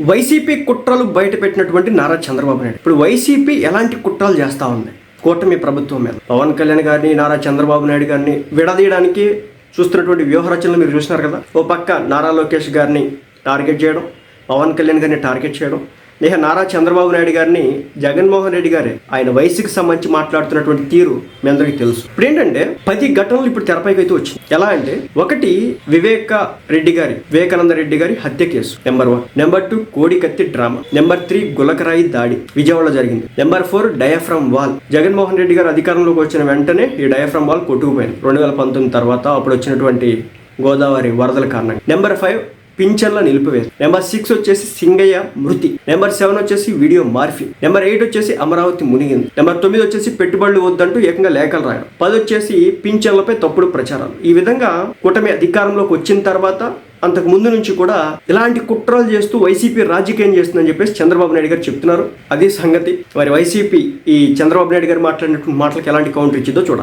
YCP కుట్రలు బయట పెట్టినటువంటి నారా చంద్రబాబు నాయుడు. ఇప్పుడు వైసీపీ ఎలాంటి కుట్రలు చేస్తా ఉంది? కూటమి ప్రభుత్వం మీద. పవన్ కళ్యాణ్ గారిని నారా చంద్రబాబు నాయుడు గారిని విడదీయడానికి చూస్తున్నటువంటి వ్యూహ రచనలు మీరు చూసినారు కదా? ఓ పక్క నారా లోకేష్ గారిని టార్గెట్ చేయడం పవన్ కళ్యాణ్ గారిని టార్గెట్ చేయడం ఇక నారా చంద్రబాబు నాయుడు గారిని జగన్మోహన్ రెడ్డి గారే ఆయన వయసుకి సంబంధించి మాట్లాడుతున్నటువంటి తీరు మీ అందరికీ తెలుసు. ఇప్పుడు ఏంటంటే పది ఘటనలు ఇప్పుడు తెరపైకి అయితే వచ్చింది. ఎలా అంటే ఒకటి వివేక రెడ్డి గారి వివేకానంద రెడ్డి గారి హత్య case. Number one. Number two కోడి కత్తి డ్రామా. నెంబర్ త్రీ గులకరాయి దాడి విజయవాడలో జరిగింది. Number four diaphragm wall. Jaganmohan Reddy గారు అధికారంలోకి వచ్చిన వెంటనే ఈ డయాఫ్రమ్ వాల్ కొట్టుకుపోయింది. రెండు వేల పంతొమ్మిది తర్వాత అప్పుడు వచ్చినటువంటి గోదావరి వరదల కారణంగా. నెంబర్ ఫైవ్ పింఛన్ల నిలిపివేత. నెంబర్ సిక్స్ వచ్చేసి సింగయ్య మృతి. నెంబర్ సెవెన్ వచ్చేసి వీడియో మార్ఫీ నెంబర్ ఎయిట్ వచ్చేసి అమరావతి మునిగింది. నెంబర్ తొమ్మిది వచ్చేసి పెట్టుబడులు వద్దంటూ ఏకంగా లేఖలు రాయడం. పది వచ్చేసి పింఛన్లపై తప్పుడు ప్రచారాలు. ఈ విధంగా కూటమి అధికారంలోకి వచ్చిన తర్వాత అంతకు ముందు నుంచి కూడా ఇలాంటి కుట్రలు చేస్తూ వైసీపీ రాజకీయం చేస్తుందని చెప్పేసి చంద్రబాబు నాయుడు గారు చెప్తున్నారు. అదే సంగతి. మరి వైసీపీ ఈ చంద్రబాబు నాయుడు గారు మాట్లాడినటువంటి మాటలకు ఎలాంటి కౌంటర్ ఇచ్చిందో చూడాలి.